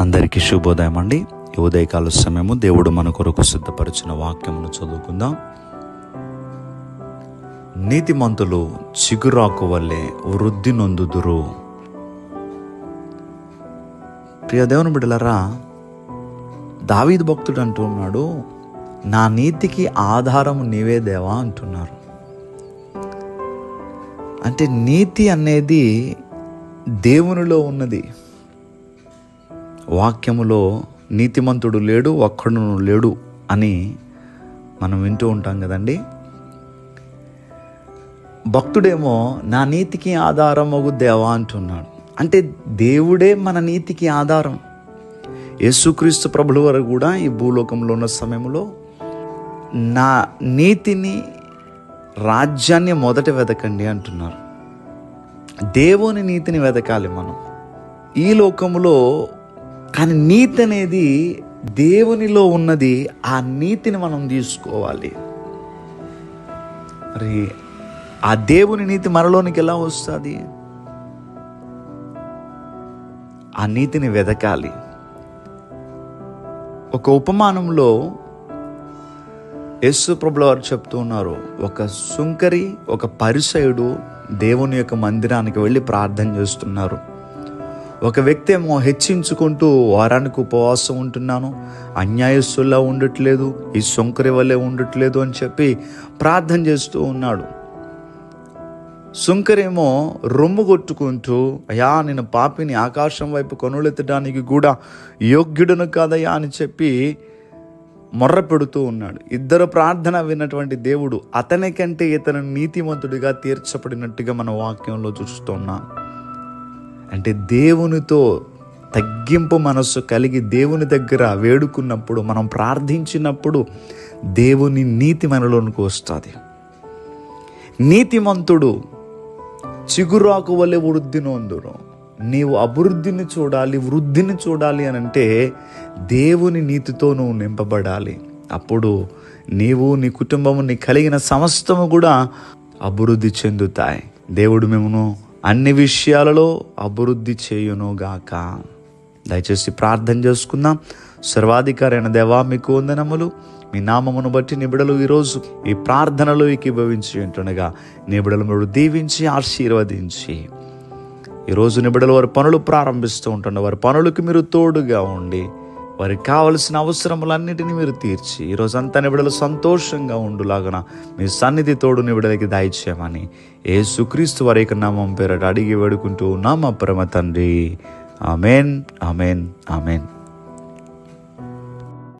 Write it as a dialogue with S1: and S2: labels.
S1: అందరికీ శుభోదయం అండి. ఉదయకాల సమయము దేవుడు మన కొరకు సిద్ధపరిచిన వాక్యమును చదువుకుందాం. నీతిమంతులు చిగురాకు వల్లే వృద్ధి నొందుదురు. ప్రియ దేవుని బిడ్డలరా దావీద్ భక్తుడు అంటున్నాడు నా నీతికి ఆధారం నీవే దేవా అంటున్నారు. అంటే నీతి అనేది దేవునిలో ఉన్నది. వాక్యములో నీతిమంతుడు లేడు ఒక్కడును లేడు అని మనం వింటూ ఉంటాం కదండి. భక్తుడేమో నా నీతికి ఆధారం ఒక దేవా అంటున్నాడు. అంటే దేవుడే మన నీతికి ఆధారం. యేసుక్రీస్తు ప్రభుల వారు కూడా ఈ భూలోకంలో ఉన్న సమయంలో నా నీతిని రాజ్యాన్ని మొదట వెతకండి అంటున్నారు. దేవుని నీతిని వెతకాలి మనం. ఈ లోకంలో కానీ నీతి అనేది దేవునిలో ఉన్నది ఆ నీతిని మనం తీసుకోవాలి. మరి ఆ దేవుని నీతి మనలోనికి ఎలా వస్తుంది? ఆ నీతిని వెదకాలి. ఒక ఉపమానంలో యేసు ప్రభుల వారు చెప్తూ ఉన్నారు ఒక సుంకరి ఒక పరిసయుడు దేవుని యొక్క మందిరానికి వెళ్ళి ప్రార్థన చేస్తున్నారు. ఒక వ్యక్తి ఏమో హెచ్చించుకుంటూ వారానికి ఉపవాసం ఉంటున్నాను అన్యాయస్తుల్లా ఉండట్లేదు ఈ సొంకరి వల్లే ఉండట్లేదు అని చెప్పి ప్రార్థన చేస్తూ ఉన్నాడు. సుంకరేమో రొమ్ము కొట్టుకుంటూ అయా నేను పాపిని ఆకాశం వైపు కొనులెత్తడానికి కూడా యోగ్యుడను కాదయ్యా అని చెప్పి మొర్ర పెడుతూ ఉన్నాడు. ఇద్దరు ప్రార్థన విన్నటువంటి దేవుడు అతని కంటే ఇతను నీతిమంతుడిగా తీర్చబడినట్టుగా మన వాక్యంలో చూస్తున్నాం. అంటే దేవునితో తగ్గింపు మనస్సు కలిగి దేవుని దగ్గర వేడుకున్నప్పుడు మనం ప్రార్థించినప్పుడు దేవుని నీతి మనలోనికి వస్తుంది. నీతిమంతుడు చిగురాకు వలె వృద్ధి నొందును. నీవు అభివృద్ధిని చూడాలి వృద్ధిని చూడాలి అని అంటే దేవుని నీతితో నువ్వు నింపబడాలి. అప్పుడు నీవు నీ కుటుంబము నీ కలిగిన సమస్తము కూడా అభివృద్ధి చెందుతాయి. దేవుడు మేమును అన్ని విషయాలలో అభివృద్ధి చేయునుగాక. దయచేసి ప్రార్థన చేసుకుందాం. సర్వాధికారైన దేవా మీకు వందనములు. మీ నామమును బట్టి నిబిడలు ఈరోజు ఈ ప్రార్థనలో ఏకీభవించి ఉంటుండగా నిబిడలు మీరు దీవించి ఆశీర్వదించి. ఈరోజు నిబిడలు వారి పనులు ప్రారంభిస్తూ ఉంటుండే వారి పనులకు మీరు తోడుగా ఉండి వారికి కావలసిన అవసరములన్నిటిని మీరు తీర్చి ఈరోజు అంతా నిబిడలు సంతోషంగా ఉండులాగన మీ సన్నిధి తోడు నిబిడలకి దాయిచ్చామని ఏ సుక్రీస్తు వారికి నామం పేరట అడిగి వేడుకుంటూ నామ పరమ తండ్రి. Amen amen amen.